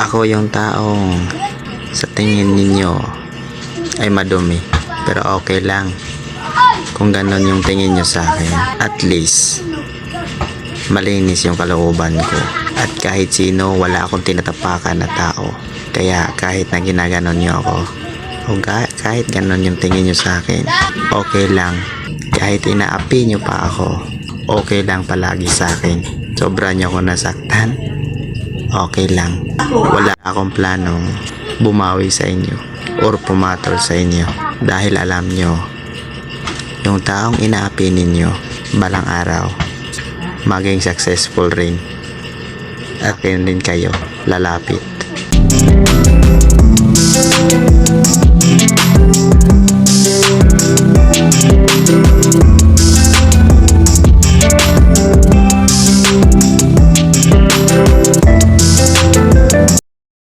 Ako yung taong sa tingin ninyo ay madumi. Pero okay lang. Kung ganon yung tingin nyo sa akin, at least malinis yung kalooban ko. At kahit sino, wala akong tinatapakan na tao. Kaya kahit na ginaganon nyo ako, o kahit ganon yung tingin nyo sa akin, okay lang. Kahit inaapi nyo pa ako, okay lang palagi sa akin. Sobra nyo ako nasaktan, okay lang. Wala akong planong bumawi sa inyo or pumatol sa inyo dahil alam nyo yung taong inaapi ninyo balang araw maging successful rin at rin kayo lalapit